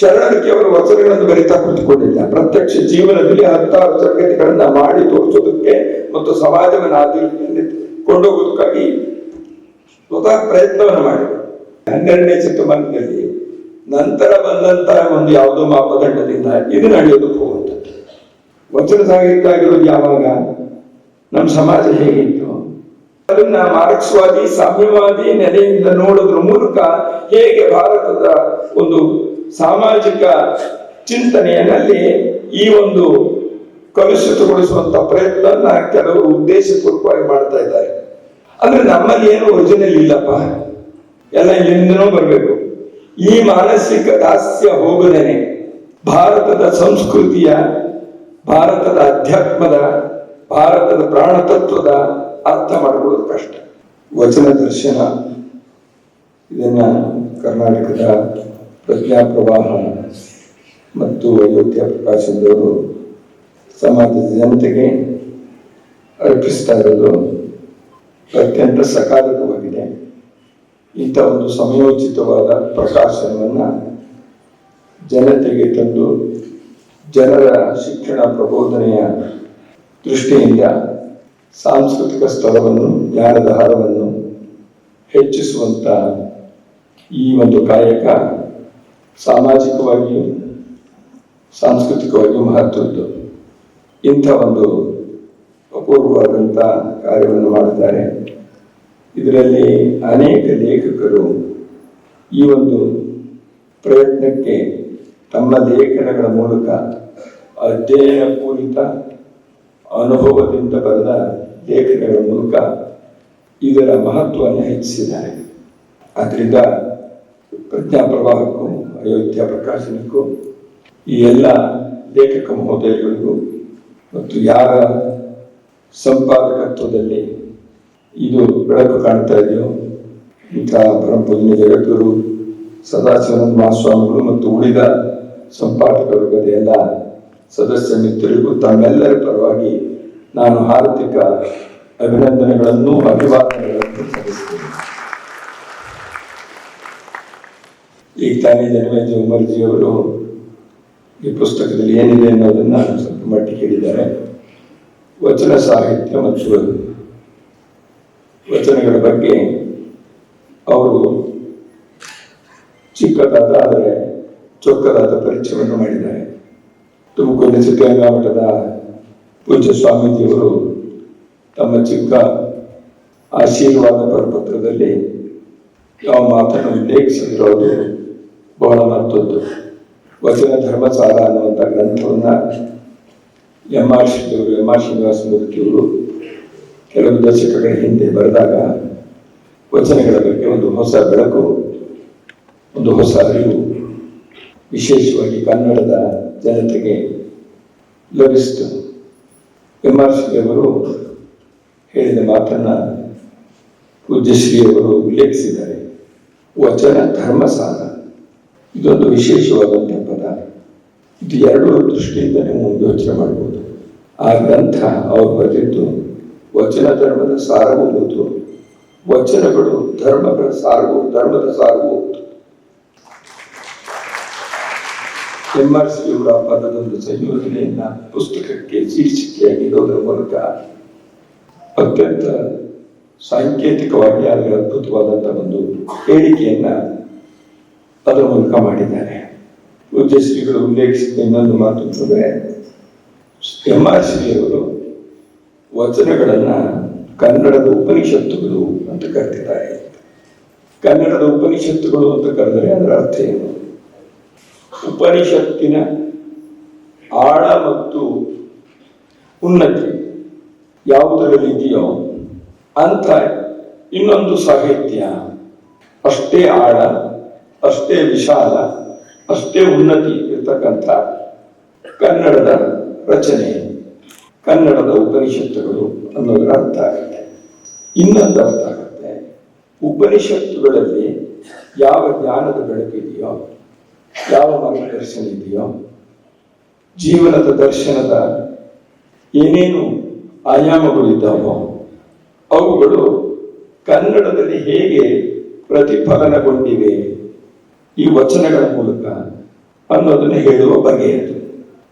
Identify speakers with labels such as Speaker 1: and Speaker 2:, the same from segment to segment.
Speaker 1: ಶರಣರು ಅವರು ವಚನಗಳನ್ನು ಬರಿತಾ ಕುಳಿತುಕೊಂಡಿಲ್ಲ. ಪ್ರತ್ಯಕ್ಷ ಜೀವನದಲ್ಲಿ ಹತ್ತಾರು ಸಂಗತಿಗಳನ್ನ ಮಾಡಿ ತೋರಿಸೋದಕ್ಕೆ ಮತ್ತು ಸಮಾಜವನ್ನು ಆ ದಿಕ್ಕಿನಲ್ಲಿ ಕೊಂಡೋಗೋದಕ್ಕಾಗಿ ಸ್ವತಃ ಪ್ರಯತ್ನವನ್ನು ಮಾಡಿದರು. ಹನ್ನೆರಡನೇ ಶತಮಾನದಲ್ಲಿ ನಂತರ ಬಂದಂತಹ ಒಂದು ಯಾವುದೋ ಮಾಪದಂಡದಿಂದ ಇದು ನಡೆಯೋದಕ್ಕೆ ಹೋಗುವಂಥದ್ದು. ವಚನ ಸಾಹಿತ್ಯ ಆಗಿರೋದು ಯಾವಾಗ? ನಮ್ಮ ಸಮಾಜ ಹೇಗಿತ್ತು? ಅದನ್ನ ಮಾರ್ಕ್ಸ್ವಾದಿ, ಸಾಮ್ಯವಾದಿ ನೆಲೆಯಿಂದ ನೋಡೋದ್ರ ಮೂಲಕ ಹೇಗೆ ಭಾರತದ ಒಂದು ಸಾಮಾಜಿಕ ಚಿಂತನೆಯಲ್ಲಿ ಈ ಒಂದು ಕಲುಷಿತಗೊಳಿಸುವಂತ ಪ್ರಯತ್ನ ಕೆಲವರು ಉದ್ದೇಶಪೂರ್ವಕವಾಗಿ ಮಾಡ್ತಾ ಇದ್ದಾರೆ. ಅಂದ್ರೆ ನಮ್ಮಲ್ಲಿ ಏನು ಒರಿಜಿನಲ್ ಇಲ್ಲಪ್ಪ. ಎಲ್ಲ ಇಲ್ಲಿಂದನೂ ಬರಬೇಕು. ಈ ಮಾನಸಿಕ ದಾಸ್ಯ ಹೋಗದೇನೆ ಭಾರತದ ಸಂಸ್ಕೃತಿಯ, ಭಾರತದ ಅಧ್ಯಾತ್ಮದ, ಭಾರತದ ಪ್ರಾಣ ತತ್ವದ ಅರ್ಥ ಮಾಡಿಕೊಳ್ಳೋದು ಕಷ್ಟ. ವಚನ ದರ್ಶನ ಇದನ್ನ ಕರ್ನಾಟಕದ ಪ್ರಜ್ಞಾ ಪ್ರವಾಹ ಮತ್ತು ಅಯೋಧ್ಯ ಪ್ರಕಾಶದವರು ಸಮಾಜದ ಜನತೆಗೆ ಅರ್ಪಿಸ್ತಾ ಇರೋದು ಅತ್ಯಂತ ಸಕಾಲಿಕವಾಗಿದೆ. ಇಂಥ ಒಂದು ಸಮಯೋಚಿತವಾದ ಪ್ರಕಾಶನವನ್ನು ಜನತೆಗೆ ತಂದು ಜನರ ಶಿಕ್ಷಣ ಪ್ರಬೋಧನೆಯ ದೃಷ್ಟಿಯಿಂದ ಸಾಂಸ್ಕೃತಿಕ ಸ್ಥಳವನ್ನು, ಜ್ಞಾನದ ಹಾರವನ್ನು ಹೆಚ್ಚಿಸುವಂಥ ಈ ಒಂದು ಕಾಯಕ ಸಾಮಾಜಿಕವಾಗಿಯೂ ಸಾಂಸ್ಕೃತಿಕವಾಗಿಯೂ ಮಹತ್ವದ್ದು. ಇಂಥ ಒಂದು ಅಪೂರ್ವವಾದಂಥ ಕಾರ್ಯವನ್ನು ಮಾಡುತ್ತಾರೆ ಇದರಲ್ಲಿ ಅನೇಕ ಲೇಖಕರು ಈ ಒಂದು ಪ್ರಯತ್ನಕ್ಕೆ ತಮ್ಮ ಲೇಖನಗಳ ಮೂಲಕ ಅಧ್ಯಯನ ಪೂರಿತ ಅನುಭವದಿಂದ ಬರೆದ ಲೇಖನಗಳ ಮೂಲಕ ಇದರ ಮಹತ್ವವನ್ನು ಹೆಚ್ಚಿಸಿದ್ದಾರೆ. ಆದ್ದರಿಂದ ಪ್ರಜ್ಞಾ ಪ್ರವಾಹಕ್ಕೂ ಅಯೋಧ್ಯ ಪ್ರಕಾಶನಕ್ಕೂ ಈ ಎಲ್ಲ ಲೇಖಕ ಮಹೋದಯಗಳಿಗೂ ಮತ್ತು ಯಾರ ಸಂಪಾದಕತ್ವದಲ್ಲಿ ಇದು ಬೆಳಕು ಕಾಣ್ತಾ ಇದೆಯೋ, ಇಂಥ ಪರಮಪೂಜ್ಯ ಜಗದ್ಗುರು ಸದಾಶಿವಾನಂದ ಮಹಾಸ್ವಾಮಿಗಳು ಮತ್ತು ಉಳಿದ ಸಂಪಾದಕ ವರ್ಗದ ಎಲ್ಲ ಸದಸ್ಯ ಮಿತ್ರರಿಗೂ ತಮ್ಮೆಲ್ಲರ ಪರವಾಗಿ ನಾನು ಹಾರ್ದಿಕ ಅಭಿನಂದನೆಗಳನ್ನು, ಅಭಿವಾದನೆಗಳನ್ನು ಸಲ್ಲಿಸ್ತೇನೆ ಈಗ ತಾನೇ ಮುಮಾರ್ಜಿ ಅವರು ಈ ಪುಸ್ತಕದಲ್ಲಿ ಏನಿದೆ ಅನ್ನೋದನ್ನ ಸ್ವಲ್ಪ ಮಟ್ಟಿಗೆ ಹೇಳಿದ್ದಾರೆ. ವಚನ ಸಾಹಿತ್ಯ ಮತ್ತು ವಚನಗಳ ಬಗ್ಗೆ ಅವರು ಚಿಕ್ಕದಾದ, ಆದರೆ ಚೊಕ್ಕದಾದ ಪರಿಚಯವನ್ನು ಮಾಡಿದ್ದಾರೆ. ತುಮಕೂರಿನ ಸಿದ್ಧಗಂಗಾ ಮಠದ ಪೂಜ್ಯ ಸ್ವಾಮೀಜಿಯವರು ತಮ್ಮ ಚಿಕ್ಕ ಆಶೀರ್ವಾದ ಪರಪತ್ರದಲ್ಲಿ ಯಾವ ಮಾತನ್ನು ಉಲ್ಲೇಖಿಸಿದ್ರು ಅದು ಬಹಳ ಮಹತ್ವದ್ದು. ವಚನ ಧರ್ಮಸಾರ ಅನ್ನುವಂಥ ಗ್ರಂಥವನ್ನು ಎಂ ಆರ್ ಶ್ರೀದೇವರು, ಎಂ ಆರ್ ಶ್ರೀನಿವಾಸ ಮೂರ್ತಿಯವರು ಕೆಲವು ದಶಕಗಳ ಹಿಂದೆ ಬರೆದಾಗ ವಚನಗಳ ಬಗ್ಗೆ ಒಂದು ಹೊಸ ಬೆಳಕು, ಒಂದು ಹೊಸ ಅರಿವು, ವಿಶೇಷವಾಗಿ ಕನ್ನಡದ ಜನತೆಗೆ ಲಭಿಸಿತು. ಎಂ ಆರ್ ಶ್ರೀಯವರು ಹೇಳಿದ ಮಾತನ್ನ ಪೂಜ್ಯಶ್ರೀಯವರು ಉಲ್ಲೇಖಿಸಿದ್ದಾರೆ. ವಚನ ಧರ್ಮಸಾರ ಇದೊಂದು ವಿಶೇಷವಾದಂಥ ಪದ ಇದು ಎರಡು ದೃಷ್ಟಿಯಿಂದ ಮುಂದೆ ಮಾಡ್ಬೋದು. ಆ ಗ್ರಂಥ ಅವರು ಬರೆದಿದ್ದು, ವಚನ ಧರ್ಮದ ಹೌದು ವಚನಗಳು ಧರ್ಮಗಳ ಸಾರವು, ಧರ್ಮದ ಸಾರವೂ ಎಂ ಆರ್ ಸಿ ಅವರ ಪದದೊಂದು ಸಂಯೋಜನೆಯನ್ನ ಪುಸ್ತಕಕ್ಕೆ ಶೀರ್ಷಿಕೆಯಾಗಿ ಇರೋದ್ರ ಮೂಲಕ ಅತ್ಯಂತ ಸಾಂಕೇತಿಕವಾಗಿ ಅಲ್ಲಿ ಅದ್ಭುತವಾದಂತಹ ಒಂದು ಹೇಳಿಕೆಯನ್ನ ಅದರ ಮೂಲಕ ಮಾಡಿದ್ದಾರೆ. ಶ್ರೀಗಳು ಉಲ್ಲೇಖಿಸಿದ ಇನ್ನೊಂದು ಮಾತು ಅಂತಂದ್ರೆ ಎಂ ವಚನಗಳನ್ನ ಕನ್ನಡದ ಉಪನಿಷತ್ತುಗಳು ಅಂತ ಕರೆದಿದ್ದಾರೆ ಕನ್ನಡದ ಉಪನಿಷತ್ತುಗಳು ಅಂತ ಕರೆದರೆ ಅದರ ಅರ್ಥ ಏನು? ಉಪನಿಷತ್ತಿನ ಆಳ ಮತ್ತು ಉನ್ನತಿ ಯಾವುದರಲ್ಲಿ ಇದೆಯೋ ಅಂತ ಇನ್ನೊಂದು ಸಾಹಿತ್ಯ ಅಷ್ಟೇ ಆಳ ಅಷ್ಟೇ ವಿಶಾಲ, ಅಷ್ಟೇ ಉನ್ನತಿ ಇರ್ತಕ್ಕಂಥ ಕನ್ನಡದ ರಚನೆ, ಕನ್ನಡದ ಉಪನಿಷತ್ತುಗಳು ಅನ್ನೋದರ ಅರ್ಥ ಆಗುತ್ತೆ. ಇನ್ನೊಂದು ಅರ್ಥ ಆಗುತ್ತೆ. ಉಪನಿಷತ್ತುಗಳಲ್ಲಿ ಯಾವ ಜ್ಞಾನದ ಬೆಳಕಿದೆಯೋ ಯಾವ ಮಾರ್ಗದರ್ಶನ ಇದೆಯೋ, ಜೀವನದ ದರ್ಶನದ ಏನೇನು ಆಯಾಮಗಳಿದ್ದಾವೋ ಅವುಗಳು ಕನ್ನಡದಲ್ಲಿ ಹೇಗೆ ಪ್ರತಿಫಲನಗೊಂಡಿವೆ ಈ ವಚನಗಳ ಮೂಲಕ ಅನ್ನೋದನ್ನು ಹೇಳುವ ಬಗೆಯದು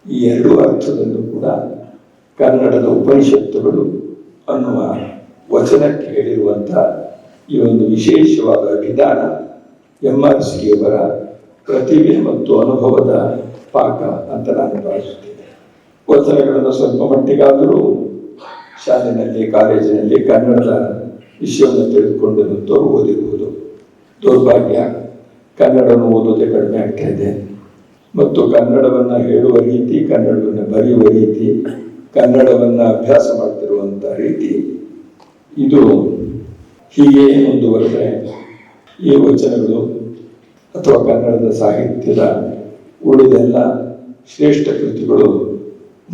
Speaker 1: ಈ ಎರಡೂ ಅರ್ಥದಲ್ಲೂ ಕೂಡ ಕನ್ನಡದ ಉಪನಿಷತ್ತುಗಳು ಅನ್ನುವ ವಚನಕ್ಕೆ ಹೇಳಿರುವಂಥ ಈ ಒಂದು ವಿಶೇಷವಾದ ವಿಧಾನ ಎಂ ಆರ್ ಸಿಯವರ ಪ್ರತಿಭೆ ಮತ್ತು ಅನುಭವದ ಪಾಕ ಅಂತ ನಾನು ಭಾವಿಸುತ್ತೇನೆ. ವಚನಗಳನ್ನು ಸ್ವಲ್ಪ ಮಟ್ಟಿಗಾದರೂ ಶಾಲೆಯಲ್ಲಿ, ಕಾಲೇಜಿನಲ್ಲಿ ಕನ್ನಡದ ವಿಷಯವನ್ನು ತಿಳಿದುಕೊಂಡಿರುವಂಥವ್ರು ಓದಿರುವುದು ದೌರ್ಭಾಗ್ಯ ಕನ್ನಡವನ್ನು ಓದೋದೇ ಕಡಿಮೆ ಆಗ್ತಾ ಇದೆ. ಮತ್ತು ಕನ್ನಡವನ್ನು ಹೇಳುವ ರೀತಿ, ಕನ್ನಡವನ್ನು ಬರೆಯುವ ರೀತಿ, ಕನ್ನಡವನ್ನು ಅಭ್ಯಾಸ ಮಾಡ್ತಿರುವಂಥ ರೀತಿ. ಇದು ಹೀಗೆ ಮುಂದುವರೆದರೆ ಈ ವಚನಗಳು ಅಥವಾ ಕನ್ನಡದ ಸಾಹಿತ್ಯದ ಉಳಿದೆಲ್ಲ ಶ್ರೇಷ್ಠ ಕೃತಿಗಳು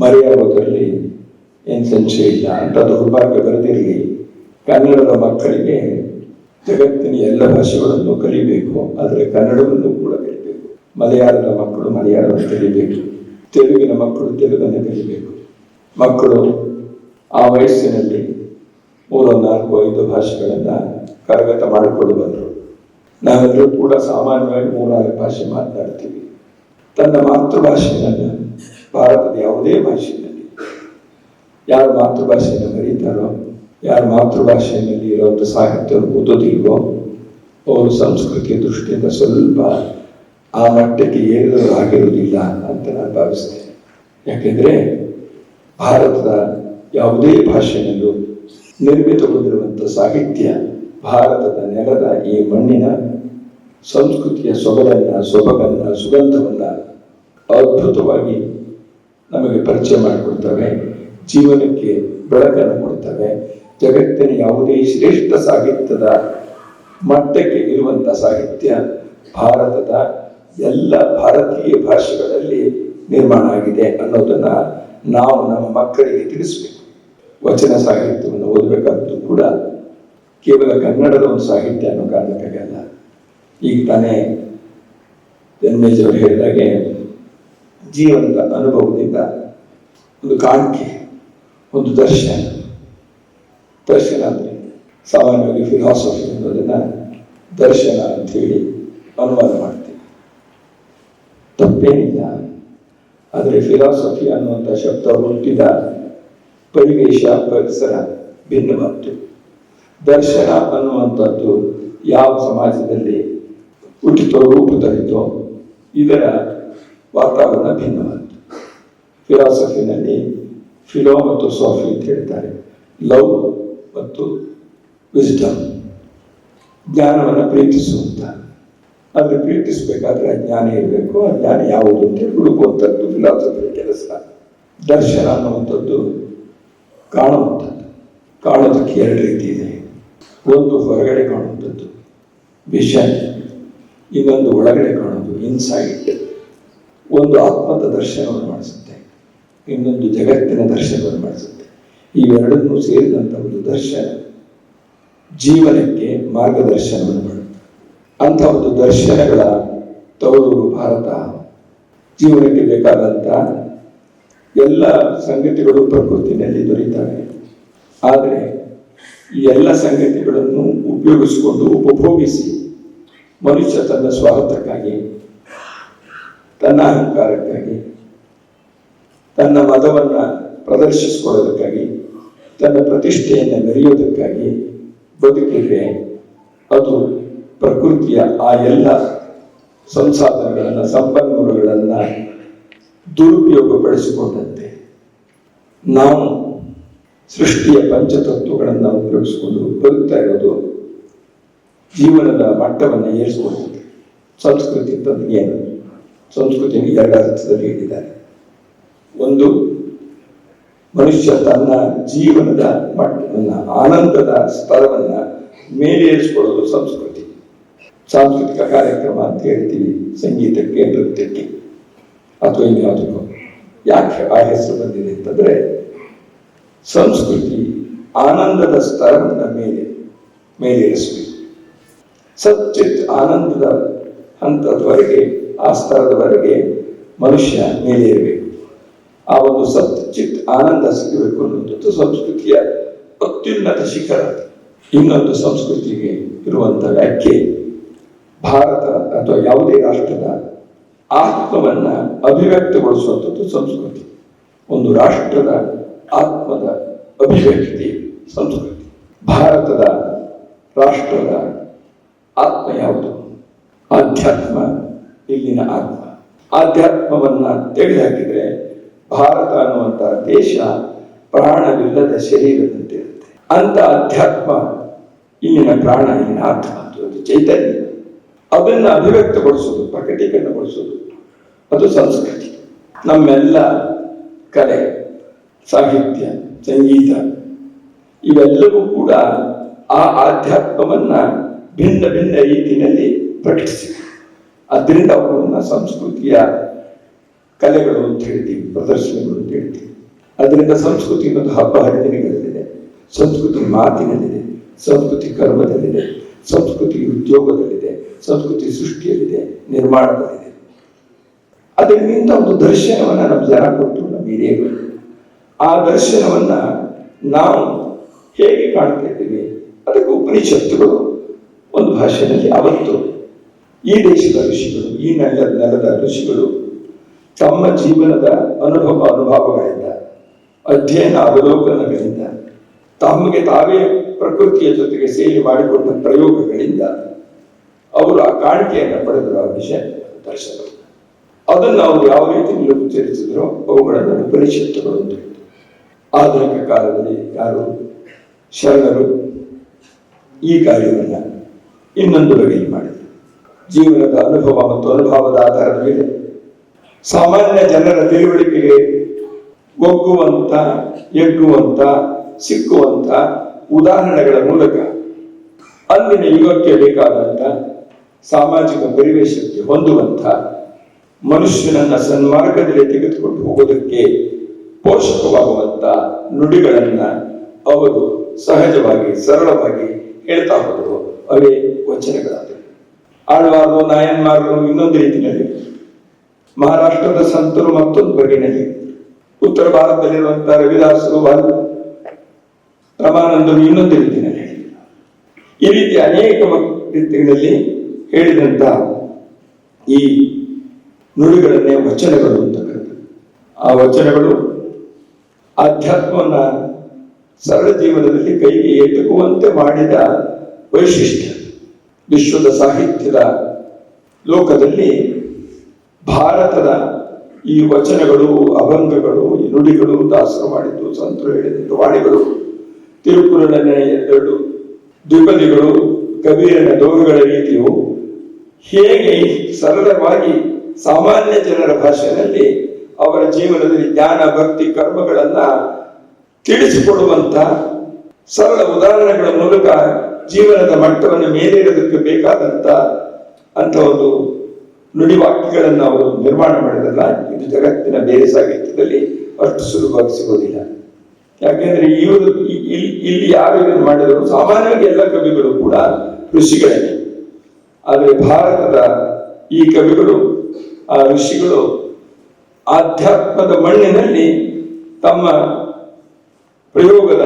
Speaker 1: ಮರೆಯಾಗೋದರಲ್ಲಿ ಏನು ಸಂಶಯ ಇಲ್ಲ. ಅಂತ ದೌರ್ಭಾಗ್ಯ ಬರೆದಿರಲಿ. ಕನ್ನಡದ ಮಕ್ಕಳಿಗೆ ಜಗತ್ತಿನ ಎಲ್ಲ ಭಾಷೆಗಳನ್ನು ಕಲಿಬೇಕು, ಆದರೆ ಕನ್ನಡವನ್ನು ಕೂಡ ಕಲಿಬೇಕು. ಮಲಯಾಳದ ಮಕ್ಕಳು ಮಲಯಾಳವನ್ನು ಕಲಿಬೇಕು. ತೆಲುಗಿನ ಮಕ್ಕಳು ತೆಲುಗನ್ನು ಕಲಿಬೇಕು. ಮಕ್ಕಳು ಆ ವಯಸ್ಸಿನಲ್ಲಿ ಮೂರು ನಾಲ್ಕು ಐದು ಭಾಷೆಗಳನ್ನು ಕರಗತ ಮಾಡಿಕೊಳ್ಳಬಲ್ಲರು ನಾವೆಲ್ಲರೂ ಕೂಡ ಸಾಮಾನ್ಯವಾಗಿ ಮೂರಾರು ಭಾಷೆ ಮಾತನಾಡ್ತೀವಿ. ತನ್ನ ಮಾತೃಭಾಷೆಯನ್ನು ಭಾರತದ ಯಾವುದೇ ಭಾಷೆಯಲ್ಲಿ, ಯಾರು ಮಾತೃಭಾಷೆಯನ್ನು ಬರೀತಾರೋ ಯಾರು ಮಾತೃಭಾಷೆಯಲ್ಲಿ ಇರುವಂಥ ಸಾಹಿತ್ಯವನ್ನು ಓದೋದಿಲ್ವೋ, ಅವರು ಸಂಸ್ಕೃತಿಯ ದೃಷ್ಟಿಯಿಂದ ಸ್ವಲ್ಪ ಆ ಮಟ್ಟಕ್ಕೆ ಏರಿದವರು ಆಗಿರುವುದಿಲ್ಲ ಅಂತ ನಾನು ಭಾವಿಸ್ತೇನೆ. ಯಾಕೆಂದರೆ ಭಾರತದ ಯಾವುದೇ ಭಾಷೆಯಲ್ಲೂ ನಿರ್ಮಿತಗೊಂಡಿರುವಂಥ ಸಾಹಿತ್ಯ ಭಾರತದ ನೆಲದ ಈ ಮಣ್ಣಿನ ಸಂಸ್ಕೃತಿಯ ಸೊಬಗನ್ನ ಸೊಬಗನ್ನ, ಸುಗಂಧವನ್ನ ಅದ್ಭುತವಾಗಿ ನಮಗೆ ಪರಿಚಯ ಮಾಡಿಕೊಡ್ತವೆ, ಜೀವನಕ್ಕೆ ಬೆಳಕನ್ನು ಕೊಡ್ತವೆ. ಜಗತ್ತಿನ ಯಾವುದೇ ಶ್ರೇಷ್ಠ ಸಾಹಿತ್ಯದ ಮಟ್ಟಕ್ಕೆ ಇರುವಂಥ ಸಾಹಿತ್ಯ ಭಾರತದ ಎಲ್ಲ ಭಾರತೀಯ ಭಾಷೆಗಳಲ್ಲಿ ನಿರ್ಮಾಣ ಆಗಿದೆ ಅನ್ನೋದನ್ನ ನಾವು ನಮ್ಮ ಮಕ್ಕಳಿಗೆ ತಿಳಿಸಬೇಕು. ವಚನ ಸಾಹಿತ್ಯವನ್ನು ಓದಬೇಕಾದ್ದು ಕೂಡ ಕೇವಲ ಕನ್ನಡದ ಒಂದು ಸಾಹಿತ್ಯ ಅನ್ನೋ ಕಾರಣಕ್ಕಾಗಲ್ಲ ಈಗ ತಾನೇ ಜನ್ಮೇಜವರು ಹೇಳಿದಾಗೆ ಜೀವನದ ಅನುಭವದಿಂದ ಒಂದು ಕಾಣಿಕೆ, ಒಂದು ದರ್ಶನ. ದರ್ಶನ ಅಂದರೆ ಸಾಮಾನ್ಯವಾಗಿ ಫಿಲಾಸಫಿ ಅನ್ನೋದನ್ನು ದರ್ಶನ ಅಂತ ಹೇಳಿ ಅನುವಾದ ಮಾಡ್ತೀವಿ. ತಪ್ಪೇನಿಲ್ಲ. ಆದರೆ ಫಿಲಾಸಫಿ ಅನ್ನುವಂಥ ಶಬ್ದ ಹುಟ್ಟಿದ ಪರಿವೇಶ ಪರಿಸರ ಭಿನ್ನವಾದ್ದು ದರ್ಶನ ಅನ್ನುವಂಥದ್ದು ಯಾವ ಸಮಾಜದಲ್ಲಿ ಹುಟ್ಟಿತೋ ರೂಪದಲ್ಲಿತೋ ಇದರ ವಾತಾವರಣ ಭಿನ್ನವಾದ್ದು ಫಿಲಾಸಫಿನಲ್ಲಿ ಫಿಲೋ ಮತ್ತು ಸೋಫಿ ಅಂತ ಹೇಳ್ತಾರೆ. ಲವ್ ಮತ್ತು ವಿಸ್ಡಮ್, ಜ್ಞಾನವನ್ನು ಪ್ರೀತಿಸುವಂತ. ಆದರೆ ಪ್ರೀತಿಸಬೇಕಾದ್ರೆ ಜ್ಞಾನ ಇರಬೇಕು. ಆ ಜ್ಞಾನ ಯಾವುದು ಅಂತ ಹುಡುಕುವಂಥದ್ದು ಫಿಲಾಸಫಿ ಕೆಲಸ. ದರ್ಶನ ಅನ್ನುವಂಥದ್ದು ಕಾಣುವಂಥದ್ದು. ಕಾಣೋದಕ್ಕೆ ಎರಡು ರೀತಿ ಇದೆ. ಒಂದು ಹೊರಗಡೆ ಕಾಣುವಂಥದ್ದು, ವಿಷನ್. ಇನ್ನೊಂದು ಒಳಗಡೆ ಕಾಣೋದು, ಇನ್ಸೈಟ್. ಒಂದು ಆತ್ಮದ ದರ್ಶನವನ್ನು ಮಾಡಿಸುತ್ತೆ. ಇನ್ನೊಂದು ಜಗತ್ತಿನ ದರ್ಶನವನ್ನು ಮಾಡಿಸುತ್ತೆ. ಇವೆರಡನ್ನೂ ಸೇರಿದಂಥ ಒಂದು ದರ್ಶನ ಜೀವನಕ್ಕೆ ಮಾರ್ಗದರ್ಶನವನ್ನು ಮಾಡುತ್ತೆ. ಅಂಥ ಒಂದು ದರ್ಶನಗಳ ತವರು ಭಾರತ ಜೀವನಕ್ಕೆ ಬೇಕಾದಂಥ ಎಲ್ಲ ಸಂಗತಿಗಳು ಪ್ರಕೃತಿನಲ್ಲಿ ದೊರೀತವೆ. ಆದರೆ ಈ ಎಲ್ಲ ಸಂಗತಿಗಳನ್ನು ಉಪಯೋಗಿಸಿಕೊಂಡು, ಉಪಭೋಗಿಸಿ ಮನುಷ್ಯ ತನ್ನ ಸ್ವಾರ್ಥಕ್ಕಾಗಿ, ತನ್ನ ಅಹಂಕಾರಕ್ಕಾಗಿ, ತನ್ನ ಮತವನ್ನು ಪ್ರದರ್ಶಿಸಿಕೊಳ್ಳೋದಕ್ಕಾಗಿ ತನ್ನ ಪ್ರತಿಷ್ಠೆಯನ್ನು ಮೆರೆಯೋದಕ್ಕಾಗಿ ಬದುಕಿದ್ರೆ ಅದು ಪ್ರಕೃತಿಯ ಆ ಎಲ್ಲ ಸಂಸಾಧನಗಳನ್ನು, ಸಂಪನ್ಮೂಲಗಳನ್ನು ದುರುಪಯೋಗಪಡಿಸಿಕೊಂಡಂತೆ. ನಾವು ಸೃಷ್ಟಿಯ ಪಂಚತತ್ವಗಳನ್ನು ಉಪಯೋಗಿಸಿಕೊಂಡು ಬದುಕ್ತಾ ಇರೋದು ಜೀವನದ ಮಟ್ಟವನ್ನು ಏರಿಸಿಕೊಳ್ತದೆ. ಸಂಸ್ಕೃತಿ ಏನು ಸಂಸ್ಕೃತಿಯನ್ನು ಎರಡು ಅರ್ಥದಲ್ಲಿ ಹೇಳಿದ್ದಾರೆ. ಒಂದು ಮನುಷ್ಯ ತನ್ನ ಜೀವನದ ಮಟ್ಟವನ್ನು, ಆನಂದದ ಸ್ತರವನ್ನ ಮೇಲೇರಿಸಿಕೊಳ್ಳೋದು ಸಂಸ್ಕೃತಿ. ಸಾಂಸ್ಕೃತಿಕ ಕಾರ್ಯಕ್ರಮ ಅಂತ ಹೇಳ್ತೀವಿ, ಸಂಗೀತಕ್ಕೆ ನೃತ್ಯಕ್ಕೆ. ಅಥವಾ ಇನ್ಯಾವುದಕ್ಕೂ. ಯಾಕೆ ಆ ಹೆಸರು ಬಂದಿದೆ ಅಂತಂದ್ರೆ, ಸಂಸ್ಕೃತಿ ಆನಂದದ ಸ್ತರವನ್ನ ಮೇಲೆ ಮೇಲೇರಿಸಬೇಕು ಸಚ್ಚಿತ್ ಆನಂದದ ಹಂತದವರೆಗೆ, ಆ ಸ್ತರದವರೆಗೆ ಮನುಷ್ಯ ಮೇಲೆ ಇರಬೇಕು ಆ ಒಂದು ಸತ್ ಚಿತ್ ಆನಂದ ಸಿಗಬೇಕು ಅನ್ನುವಂಥದ್ದು ಸಂಸ್ಕೃತಿಯ ಅತ್ಯುನ್ನತ ಶಿಖರ. ಇನ್ನೊಂದು ಸಂಸ್ಕೃತಿಗೆ ಇರುವಂತ ವ್ಯಾಖ್ಯೆ, ಭಾರತ ಅಥವಾ ಯಾವುದೇ ರಾಷ್ಟ್ರದ ಆತ್ಮವನ್ನ ಅಭಿವ್ಯಕ್ತಗೊಳಿಸುವಂಥದ್ದು ಸಂಸ್ಕೃತಿ. ಒಂದು ರಾಷ್ಟ್ರದ ಆತ್ಮದ ಅಭಿವ್ಯಕ್ತಿ ಸಂಸ್ಕೃತಿ. ಭಾರತದ ರಾಷ್ಟ್ರದ ಆತ್ಮ ಯಾವುದು? ಆಧ್ಯಾತ್ಮ, ಇಲ್ಲಿನ ಆತ್ಮ. ಆಧ್ಯಾತ್ಮವನ್ನ ತೆಗೆದುಹಾಕಿದ್ರೆ ಭಾರತ ಅನ್ನುವಂತಹ ದೇಶ ಪ್ರಾಣವಿಲ್ಲದ ಶರೀರದಂತೆ ಇರುತ್ತೆ ಅಂತ ಅಧ್ಯಾತ್ಮ ಇಲ್ಲಿನ ಪ್ರಾಣ, ಇಲ್ಲಿನ ಆತ್ಮ ಅದು ಚೈತನ್ಯ. ಅದನ್ನ ಅಭಿವ್ಯಕ್ತಗೊಳಿಸೋದು, ಪ್ರಕಟೀಕರಣಗೊಳಿಸೋದು. ಅದು ಸಂಸ್ಕೃತಿ. ನಮ್ಮೆಲ್ಲ ಕಲೆ, ಸಾಹಿತ್ಯ, ಸಂಗೀತ, ಇವೆಲ್ಲವೂ ಕೂಡ ಆ ಆಧ್ಯಾತ್ಮವನ್ನ ಭಿನ್ನ ಭಿನ್ನ ರೀತಿಯಲ್ಲಿ ಪ್ರಕಟಿಸಿದೆ. ಅದರಿಂದ ಅವರನ್ನ ಸಂಸ್ಕೃತಿಯ ಕಲೆಗಳು ಅಂತ ಹೇಳ್ತೀವಿ, ಪ್ರದರ್ಶನಗಳು ಅಂತ ಹೇಳ್ತೀವಿ. ಅದರಿಂದ ಸಂಸ್ಕೃತಿ ಒಂದು ಹಬ್ಬ ಹರಿದಿನಗಳಲ್ಲಿದೆ. ಸಂಸ್ಕೃತಿ ಮಾತಿನಲ್ಲಿದೆ, ಸಂಸ್ಕೃತಿ ಕರ್ಮದಲ್ಲಿದೆ, ಸಂಸ್ಕೃತಿ ಉದ್ಯೋಗದಲ್ಲಿದೆ, ಸಂಸ್ಕೃತಿ ಸೃಷ್ಟಿಯಲ್ಲಿದೆ, ನಿರ್ಮಾಣದಲ್ಲಿದೆ. ಅದರಿಂದ ಒಂದು ದರ್ಶನವನ್ನು ನಮ್ಮ ಜನ ಕೊಟ್ಟು ನಮ್ಮ ಹಿರಿಯರು. ಆ ದರ್ಶನವನ್ನ ನಾವು ಹೇಗೆ ಕಾಣ್ತಾ ಇದ್ದೀವಿ, ಅದಕ್ಕೆ ಉಪನಿಷತ್ತುಗಳು ಒಂದು ಭಾಷೆಯಲ್ಲಿ ಅವತ್ತು ಈ ದೇಶದ ಋಷಿಗಳು, ಈ ನೆಲದ ನೆಲದ ಋಷಿಗಳು ತಮ್ಮ ಜೀವನದ ಅನುಭವ ಅನುಭವಗಳಿಂದ, ಅಧ್ಯಯನ ಅವಲೋಕನಗಳಿಂದ, ತಮಗೆ ತಾವೇ ಪ್ರಕೃತಿಯ ಜೊತೆಗೆ ಸೇರಿ ಮಾಡಿಕೊಂಡ ಪ್ರಯೋಗಗಳಿಂದ ಅವರು ಆ ಕಾಣಿಕೆಯನ್ನು ಪಡೆದರು, ಆ ವಿಷಯ ದರ್ಶನ ಅದನ್ನು ಅವರು ಯಾವ ರೀತಿ ಉಚ್ಚರಿಸಿದ್ರು ಅವುಗಳನ್ನು ಉಪನಿಷತ್ತುಗಳು ಅಂತ ಆಧುನಿಕ ಕಾಲದಲ್ಲಿ ಯಾರು? ಶರಣರು ಈ ಕಾರ್ಯವನ್ನು ಇನ್ನೊಂದು ಬಗೆಯಲ್ಲಿ ಮಾಡಿದರು. ಜೀವನದ ಅನುಭವ ಮತ್ತು ಅನುಭವದ ಆಧಾರದ ಮೇಲೆ ಸಾಮಾನ್ಯ ಜನರ ತಿಳುವಳಿಕೆಗೆ ಒಗ್ಗುವಂತ, ಎಗ್ಗುವಂತ, ಸಿಕ್ಕುವಂತ ಉದಾಹರಣೆಗಳ ಮೂಲಕ ಅಂದಿನ ಯುಗಕ್ಕೆ ಬೇಕಾದಂತ ಸಾಮಾಜಿಕ ಪರಿವೇಶಕ್ಕೆ ಹೊಂದುವಂತ ಮನುಷ್ಯನನ್ನ ಸನ್ಮಾರ್ಗದಲ್ಲಿ ತೆಗೆದುಕೊಂಡು ಹೋಗೋದಕ್ಕೆ ಪೋಷಕವಾಗುವಂತ ನುಡಿಗಳನ್ನ ಅವರು ಸಹಜವಾಗಿ, ಸರಳವಾಗಿ ಹೇಳ್ತಾ ಹೋದರು. ಅವೇ ವಚನಗಳಾದವು ಆಳ್ವಾರು ನಾಯನ್ಮಾರರು ಇನ್ನೊಂದು ರೀತಿಯಲ್ಲಿ ಮಹಾರಾಷ್ಟ್ರದ ಸಂತರು ಮತ್ತೊಂದು ಬಗೆನಲ್ಲಿ ಉತ್ತರ ಭಾರತದಲ್ಲಿರುವಂತಹ ರವಿದಾಸರು ವಾಲ್ಮೀಕಿ ರಮಾನಂದರು ಇನ್ನೊಂದು ರೀತಿಯಲ್ಲಿ ಈ ರೀತಿ ಅನೇಕ ರೀತಿಗಳಲ್ಲಿ ಹೇಳಿದಂತ ಈ ನುಡಿಗಳನ್ನೇ ವಚನಗಳು ಅಂತ ಕರೆದರು ಆ ವಚನಗಳು ಆಧ್ಯಾತ್ಮವನ್ನ ಸರಳ ಜೀವನದಲ್ಲಿ ಕೈಗೆ ಎಟುಕುವಂತೆ ಮಾಡಿದ ವೈಶಿಷ್ಟ್ಯ. ವಿಶ್ವದ ಸಾಹಿತ್ಯದ ಲೋಕದಲ್ಲಿ ಭಾರತದ ಈ ವಚನಗಳು, ಅಭಂಗಗಳು, ಈ ನುಡಿಗಳು ದಾಸರು ಮಾಡಿದ್ದು ಸಂತರು ಹೇಳಿದ್ದು ವಾಣಿಗಳು ತಿರುಕುರಳನ ಎರಡು ದ್ವಿಪದಿಗಳು ಕಬೀರನ ದೋಗಗಳ ರೀತಿಯು ಹೇಗೆ ಸರಳವಾಗಿ ಸಾಮಾನ್ಯ ಜನರ ಭಾಷೆಯಲ್ಲಿ ಅವರ ಜೀವನದಲ್ಲಿ ಜ್ಞಾನ, ಭಕ್ತಿ, ಕರ್ಮಗಳನ್ನ ತಿಳಿಸಿಕೊಡುವಂತ ಸರಳ ಉದಾಹರಣೆಗಳ ಮೂಲಕ ಜೀವನದ ಮಟ್ಟವನ್ನು ಮೇಲೇರೋದಕ್ಕೆ ಬೇಕಾದಂತ ಅಂತ ಒಂದು ನುಡಿವಾಕ್ಯಗಳನ್ನು ಅವರು ನಿರ್ಮಾಣ ಮಾಡಿದಲ್ಲ ಇದು ಜಗತ್ತಿನ ಬೇರೆ ಸಾಹಿತ್ಯದಲ್ಲಿ ಅಷ್ಟು ಸುಲಭವಾಗಿ ಸಿಗೋದಿಲ್ಲ. ಯಾಕೆಂದ್ರೆ ಇವರು ಇಲ್ಲಿ ಯಾರು ಇದನ್ನು ಮಾಡಿದರು ಸಾಮಾನ್ಯವಾಗಿ ಎಲ್ಲ ಕವಿಗಳು ಕೂಡ ಋಷಿಗಳೇ. ಆದರೆ ಭಾರತದ ಈ ಕವಿಗಳು, ಆ ಋಷಿಗಳು ಆಧ್ಯಾತ್ಮದ ಮಣ್ಣಿನಲ್ಲಿ ತಮ್ಮ ಪ್ರಯೋಗದ,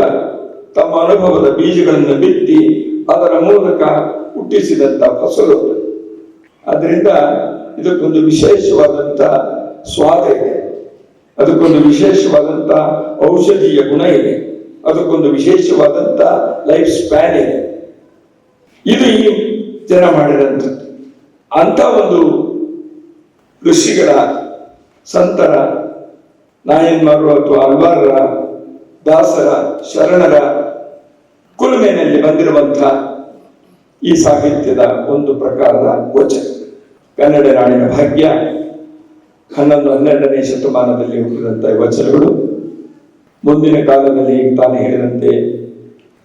Speaker 1: ತಮ್ಮ ಅನುಭವದ ಬೀಜಗಳನ್ನು ಬಿತ್ತಿ ಅದರ ಮೂಲಕ ಹುಟ್ಟಿಸಿದಂತ ಫಸಲು ಅದರಿಂದ ಇದಕ್ಕೊಂದು ವಿಶೇಷವಾದಂತ ಸ್ವಾದ ಇದೆ. ಅದಕ್ಕೊಂದು ವಿಶೇಷವಾದಂತ ಔಷಧೀಯ ಗುಣ ಇದೆ. ಅದಕ್ಕೊಂದು ವಿಶೇಷವಾದಂತ ಲೈಫ್ ಸ್ಪ್ಯಾನ್ ಇದೆ. ಇದು ಈ ಜನ ಮಾಡಿದಂಥದ್ದು. ಅಂತ ಒಂದು ಋಷಿಗಳ ಸಂತರ, ನಾಯನ್ಮಾರು ಅಥವಾ ಅಲ್ವಾರರ ದಾಸರ, ಶರಣರ ಕುಲುಮೆನಲ್ಲಿ ಬಂದಿರುವಂತಹ ಈ ಸಾಹಿತ್ಯದ ಒಂದು ಪ್ರಕಾರದ ವಚನ. ಕನ್ನಡ ನಾಡಿನ ಭಾಗ್ಯ. ಹನ್ನೊಂದು, ಹನ್ನೆರಡನೇ ಶತಮಾನದಲ್ಲಿ ಹುಟ್ಟಿದಂತಹ ವಚನಗಳು. ಮುಂದಿನ ಕಾಲದಲ್ಲಿ ತಾನು ಹೇಳಿದಂತೆ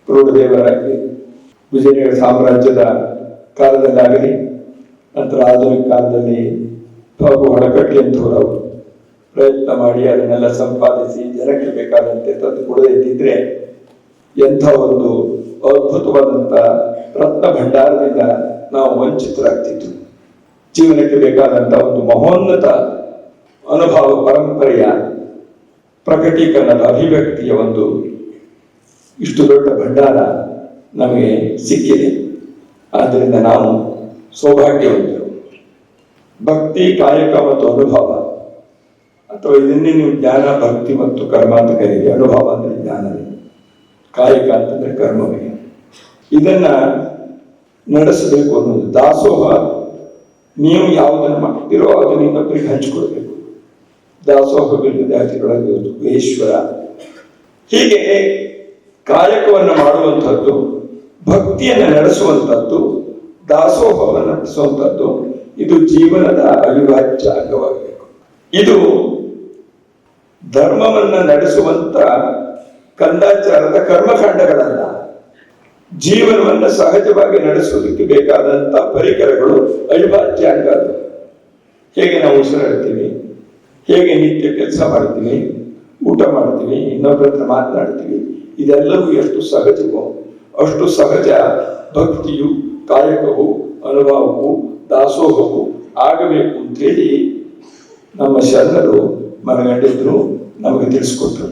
Speaker 1: ಪ್ರೌಢದೇವರಾಗಲಿ ವಿಜಯನಗರ ಸಾಮ್ರಾಜ್ಯದ ಕಾಲದಲ್ಲಾಗಲಿ, ನಂತರ ಆಧುನಿಕ ಕಾಲದಲ್ಲಿ ಬಾಬು ಹೊಡಕಟ್ಟಿ ಅಂತವರು ಪ್ರಯತ್ನ ಮಾಡಿ ಅದನ್ನೆಲ್ಲ ಸಂಪಾದಿಸಿ ಜನಕ್ಕೆ ಬೇಕಾದಂತೆ ತಂದು ಕೊಡದೇ ಇದ್ದಿದ್ರೆ ಎಂಥ ಒಂದು ಅದ್ಭುತವಾದಂಥ ರತ್ನ ಭಂಡಾರದಿಂದ ನಾವು ವಂಚಿತರಾಗ್ತಿತ್ತು ಜೀವನಕ್ಕೆ ಬೇಕಾದಂತ ಒಂದು ಮಹೋನ್ನತ ಅನುಭವ ಪರಂಪರೆಯ ಪ್ರಕಟೀಕರಣದ ಅಭಿವ್ಯಕ್ತಿಯ ಒಂದು ಇಷ್ಟು ದೊಡ್ಡ ಭಂಡಾರ ನಮಗೆ ಸಿಕ್ಕಿದೆ. ಆದ್ದರಿಂದ ನಾವು ಸೌಭಾಗ್ಯವಂತರು. ಭಕ್ತಿ, ಕಾಯಕ ಮತ್ತು ಅನುಭವ, ಅಥವಾ ಇದನ್ನೇ ನೀವು ಜ್ಞಾನ, ಭಕ್ತಿ ಮತ್ತು ಕರ್ಮ ಅಂತ ಕರೀರಿ. ಅನುಭವ ಅಂದ್ರೆ ಜ್ಞಾನವೇ. ಕಾಯಕ ಅಂತಂದ್ರೆ ಕರ್ಮವೇ. ಇದನ್ನ ನಡೆಸಬೇಕು ಅನ್ನೋದು ದಾಸೋಹ ನೀವು ಯಾವುದನ್ನು ಮಾಡ್ತೀರೋ ಅದನ್ನ ಇನ್ನೊಬ್ಬರಿಗೆ ಹಂಚಿಕೊಡ್ಬೇಕು ದಾಸೋಹ ವಿದ್ಯಾರ್ಥಿಗಳಾಗಿರೋದು ಈಶ್ವರ. ಹೀಗೆ ಕಾಯಕವನ್ನು ಮಾಡುವಂಥದ್ದು, ಭಕ್ತಿಯನ್ನು ನಡೆಸುವಂಥದ್ದು, ದಾಸೋಹವನ್ನು ನಡೆಸುವಂಥದ್ದು, ಇದು ಜೀವನದ ಅವಿಭಾಜ್ಯ ಅಂಗವಾಗಬೇಕು. ಇದು ಧರ್ಮವನ್ನ ನಡೆಸುವಂತ ಕಂದಾಚಾರದ ಕರ್ಮಕಾಂಡಗಳಲ್ಲ. ಜೀವನವನ್ನು ಸಹಜವಾಗಿ ನಡೆಸುವುದಕ್ಕೆ ಬೇಕಾದಂತ ಪರಿಕರಗಳು ಅವಿಭಾಜ್ಯ ಅಂಗ ಹೇಗೆ ನಾವು ಉಸಿರಾಡ್ತೀವಿ ಹೇಗೆ ನಿತ್ಯ ಕೆಲಸ ಮಾಡ್ತೀವಿ? ಊಟ ಮಾಡ್ತೀವಿ? ಇನ್ನೊಬ್ಬರ ಹತ್ರ ಮಾತನಾಡ್ತೀವಿ? ಇದೆಲ್ಲವೂ ಎಷ್ಟು ಸಹಜವೋ, ಅಷ್ಟು ಸಹಜ ಭಕ್ತಿಯು ಕಾಯಕವು, ಅನುಭವವು, ದಾಸೋಹವು ಆಗಬೇಕು ಅಂತೇಳಿ ನಮ್ಮ ಶರಣರು ಮನಗಂಡಿದ್ರು, ನಮಗೆ ತಿಳಿಸ್ಕೊಟ್ರು.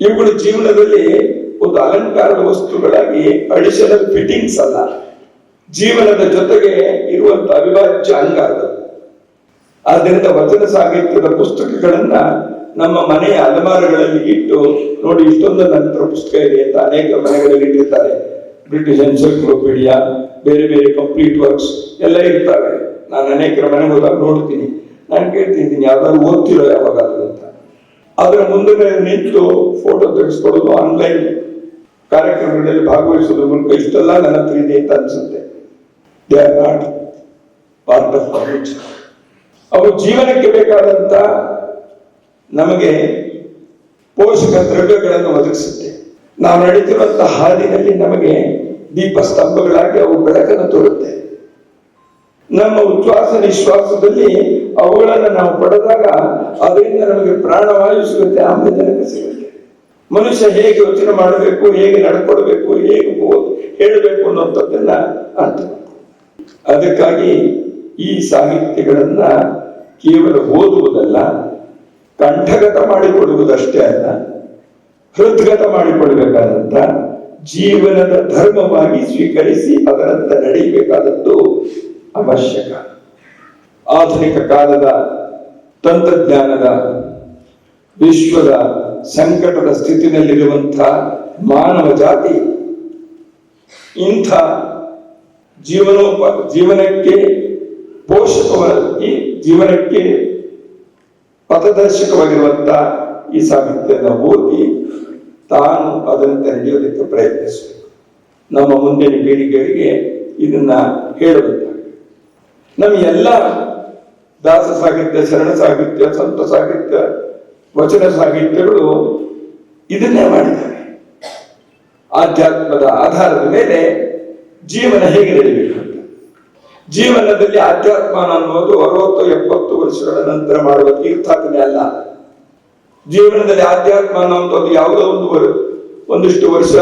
Speaker 1: ಇವುಗಳು ಜೀವನದಲ್ಲಿ ಅಲಂಕಾರದ ವಸ್ತುಗಳಾಗಿ ಅಡಿಷನಲ್ ಫಿಟ್ಟಿಂಗ್ಸ್ ಅಲ್ಲ. ಜೀವನದ ಜೊತೆಗೆ ಇರುವಂತ ಅವಿಭಾಜ್ಯ ಅಂಗ ಅದು ಆದ್ದರಿಂದ ವಚನ ಸಾಹಿತ್ಯದ ಪುಸ್ತಕಗಳನ್ನ ನಮ್ಮ ಮನೆಯ ಅಲಮಾರುಗಳಲ್ಲಿ ಇಟ್ಟು ನೋಡಿ, ಇಷ್ಟೊಂದು ನಂತರ ಪುಸ್ತಕ ಇದೆ ಅಂತ ಅನೇಕ ಮನೆಗಳಲ್ಲಿ ಇಟ್ಟಿರ್ತಾರೆ. ಬ್ರಿಟಿಷ್ ಎನ್ಸೈಕ್ಲೋಪೀಡಿಯಾ ಬೇರೆ ಬೇರೆ ಕಂಪ್ಲೀಟ್ ವರ್ಕ್ಸ್ ಎಲ್ಲ ಇರ್ತವೆ. ನಾನು ಅನೇಕರ ಮನೆಗೆ ನೋಡ್ತೀನಿ. ನಾನು ಕೇಳ್ತಿದ್ದೀನಿ, ಯಾವ್ದಾದ್ರು ಓದ್ತಿರೋ ಯಾವಾಗ ಅಂತ. ಅದರ ಮುಂದೆ ನಿಂತು ಫೋಟೋ ತೆಗೆಸ್ಕೊಡೋದು ಆನ್ಲೈನ್ ಕಾರ್ಯಕ್ರಮಗಳಲ್ಲಿ ಭಾಗವಹಿಸೋದ್ರ ಮೂಲಕ ಇಷ್ಟೆಲ್ಲ ನನ್ನ ಹತ್ರ ಇದೆ ಅಂತ ಅನಿಸುತ್ತೆ. They are not part of college ಅವು ಜೀವನಕ್ಕೆ ಬೇಕಾದಂತ ನಮಗೆ ಪೋಷಕ ದ್ರವ್ಯಗಳನ್ನು ಒದಗಿಸುತ್ತೆ. ನಾವು ನಡೀತಿರುವಂತಹ ಹಾದಿನಲ್ಲಿ ನಮಗೆ ದೀಪ ಸ್ತಂಭಗಳಾಗಿ ಅವು ಬೆಳಕನ್ನು ತೋರುತ್ತೆ. ನಮ್ಮ ಉಚ್ಛ್ವಾಸ ನಿಶ್ವಾಸದಲ್ಲಿ ಅವುಗಳನ್ನು ನಾವು ಪಡೆದಾಗ ಅದರಿಂದ ನಮಗೆ ಪ್ರಾಣವಾಯು ಸಿಗುತ್ತೆ, ಆಮ್ಲಜನಕ ಸಿಗುತ್ತೆ. ಮನುಷ್ಯ ಹೇಗೆ ಯೋಚನೆ ಮಾಡಬೇಕು, ಹೇಗೆ ನಡ್ಕೊಳ್ಬೇಕು, ಹೇಗೆ ಹೇಳಬೇಕು ಅನ್ನುವಂಥದ್ದನ್ನ ಅರ್ಥ. ಅದಕ್ಕಾಗಿ ಈ ಸಾಹಿತ್ಯಗಳನ್ನ ಕೇವಲ ಓದುವುದಲ್ಲ, ಕಂಠಗತ ಮಾಡಿಕೊಡುವುದಷ್ಟೇ ಅಲ್ಲ, ಹೃದ್ಗತ ಮಾಡಿಕೊಳ್ಬೇಕಾದಂತ ಜೀವನದ ಧರ್ಮವಾಗಿ ಸ್ವೀಕರಿಸಿ ಅದರಂತೆ ನಡೆಯಬೇಕಾದದ್ದು ಅವಶ್ಯಕ. ಆಧುನಿಕ ಕಾಲದ ತಂತ್ರಜ್ಞಾನದ ವಿಶ್ವದ ಸಂಕಟದ ಸ್ಥಿತಿನಲ್ಲಿರುವಂಥ ಮಾನವ ಜಾತಿ. ಇಂಥ ಜೀವನೋಪ, ಜೀವನಕ್ಕೆ ಪೋಷಕವಾಗಿ, ಜೀವನಕ್ಕೆ ಪಥದರ್ಶಕವಾಗಿರುವಂತಹ ಈ ಸಾಹಿತ್ಯವನ್ನು ಓದಿ ತಾನು ಅದನ್ನು ನಡೆಯೋದಕ್ಕೆ ಪ್ರಯತ್ನಿಸಬೇಕು. ನಮ್ಮ ಮುಂದಿನ ಪೀಳಿಗೆಗಳಿಗೆ ಇದನ್ನ ಹೇಳಬೇಕು ನಮ್ಮ ಎಲ್ಲ ದಾಸ ಸಾಹಿತ್ಯ, ಶರಣ ಸಾಹಿತ್ಯ, ಸಂತ ಸಾಹಿತ್ಯ ವಚನ ಸಾಹಿತ್ಯಗಳು ಇದನ್ನೇ ಮಾಡಿದ್ದಾರೆ. ಆಧ್ಯಾತ್ಮದ ಆಧಾರದ ಮೇಲೆ ಜೀವನ ಹೇಗೆ ನಡೀಬೇಕು ಅಂತ. ಜೀವನದಲ್ಲಿ ಆಧ್ಯಾತ್ಮ ಅನ್ನೋದು ಅರವತ್ತು ಎಪ್ಪತ್ತು ವರ್ಷಗಳ ನಂತರ ಮಾಡುವ ತೀರ್ಥಾಟನೆ ಅಲ್ಲ. ಜೀವನದಲ್ಲಿ ಆಧ್ಯಾತ್ಮ ಅನ್ನುವಂಥದ್ದು ಯಾವುದೋ ಒಂದು ಒಂದಿಷ್ಟು ವರ್ಷ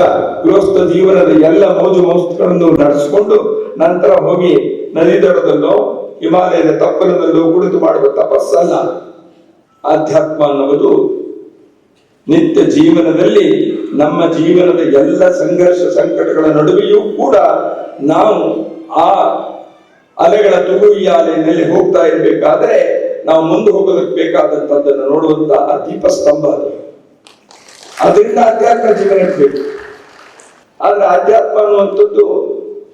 Speaker 1: ಗೃಹಸ್ಥ ಜೀವನದ ಎಲ್ಲ ಮೋಜು ಮೋಸ್ತುಗಳನ್ನು ನಡೆಸಿಕೊಂಡು ನಂತರ ಹೋಗಿ ನದಿ ದಡದಲ್ಲೋ ಹಿಮಾಲಯದ ತಪ್ಪಲದಲ್ಲೋ ಕುಳಿತು ಮಾಡುವ ತಪಸ್ಸಲ್ಲ. ಆಧ್ಯಾತ್ಮ ಅನ್ನುವುದು ನಿತ್ಯ ಜೀವನದಲ್ಲಿ ನಮ್ಮ ಜೀವನದ ಎಲ್ಲ ಸಂಘರ್ಷ ಸಂಕಟಗಳ ನಡುವೆಯೂ ಕೂಡ ನಾವು ಆ ಅಲೆಗಳ ತುಗುಯಿಯಾಲೆಯಲ್ಲಿ ಹೋಗ್ತಾ ಇರಬೇಕಾದ್ರೆ ನಾವು ಮುಂದೆ ಹೋಗೋದಕ್ಕೆ ಬೇಕಾದಂತದ್ದನ್ನು ನೋಡುವಂತ ಆ ದೀಪಸ್ತಂಭ ಅದು. ಅದರಿಂದ ಆಧ್ಯಾತ್ಮ ಜೀವನ ಇರಬೇಕು. ಆದ್ರೆ ಆಧ್ಯಾತ್ಮ ಅನ್ನುವಂಥದ್ದು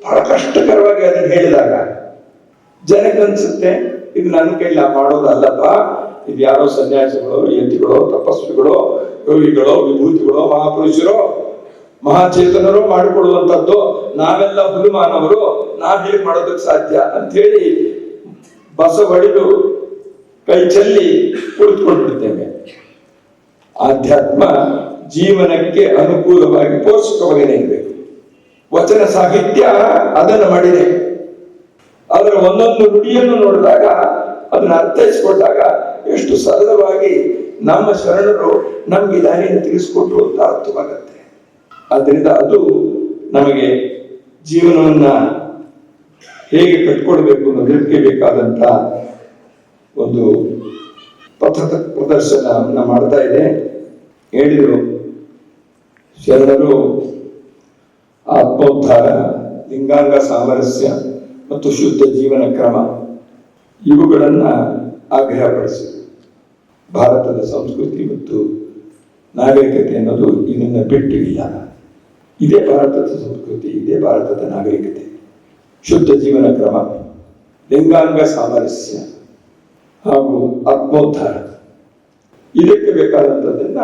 Speaker 1: ಬಹಳ ಕಷ್ಟಕರವಾಗಿ ಅದನ್ನು ಹೇಳಿದಾಗ ಜನಕ್ಕನ್ಸುತ್ತೆ ಇದು ನನ್ನ ಕೈಲಿ ಮಾಡೋದಲ್ಲಪ್ಪ ಇದು ಯಾರೋ ಸನ್ಯಾಸಿಗಳು, ಯತಿಗಳು, ತಪಸ್ವಿಗಳು, ಯೋಗಿಗಳು, ವಿಭೂತಿಗಳು, ಮಹಾಪುರುಷರು, ಮಹಾಚೇತನರು ಮಾಡಿಕೊಳ್ಳುವಂಥದ್ದು ನಾವೆಲ್ಲ ಹುಲುಮಾನವರು ನಾವ್ ಹೇಗೆ ಮಾಡೋದಕ್ಕೆ ಸಾಧ್ಯ ಅಂತ ಹೇಳಿ ಬಸ ಹೊಡೆದು ಕೈ ಚೆಲ್ಲಿ ಕುಳಿತುಕೊಂಡ್ಬಿಡ್ತೇವೆ. ಆಧ್ಯಾತ್ಮ ಜೀವನಕ್ಕೆ ಅನುಕೂಲವಾಗಿ ಪೋಷಕವಾಗಿ ನಿಲ್ಲಬೇಕು ವಚನ ಸಾಹಿತ್ಯ ಅದನ್ನು ಮಾಡಿದೆ. ಅದರ ಒಂದೊಂದು ನುಡಿಯನ್ನು ನೋಡಿದಾಗ ಅದನ್ನ ಅರ್ಥೈಸಿಕೊಂಡಾಗ ಎಷ್ಟು ಸರಳವಾಗಿ ನಮ್ಮ ಶರಣರು ನಮ್ಗೆ ದಾರಿಯನ್ನು ತಿಳಿಸ್ಕೊಟ್ರು ಅಂತ ಅರ್ಥವಾಗತ್ತೆ. ಆದ್ದರಿಂದ ಅದು ನಮಗೆ ಜೀವನವನ್ನ ಹೇಗೆ ಕಟ್ಕೊಳ್ಬೇಕು ಅನ್ನೋದಕ್ಕೆ ಬೇಕಾದಂತ ಒಂದು ಪಥದ ಪ್ರದರ್ಶನವನ್ನ ಮಾಡ್ತಾ ಇದೆ. ಹೇಳಿದರು, ಶರಣರು, ಆತ್ಮೋದ್ಧಾರ, ಲಿಂಗಾಂಗ ಸಾಮರಸ್ಯ ಮತ್ತು ಶುದ್ಧ ಜೀವನ ಕ್ರಮ ಇವುಗಳನ್ನ ಆಗ್ರಹಪಡಿಸಿದರು ಭಾರತದ ಸಂಸ್ಕೃತಿ ಮತ್ತು ನಾಗರಿಕತೆ ಅನ್ನೋದು ಇದನ್ನ ಬಿಟ್ಟು ಇಲ್ಲ. ಇದೇ ಭಾರತದ ಸಂಸ್ಕೃತಿ, ಇದೇ ಭಾರತದ ನಾಗರಿಕತೆ. ಶುದ್ಧ ಜೀವನ ಕ್ರಮ, ಲಿಂಗಾಂಗ ಸಾಮರಸ್ಯ ಹಾಗೂ ಆತ್ಮೋದ್ಧಾರ. ಇದಕ್ಕೆ ಬೇಕಾದಂಥದ್ದನ್ನ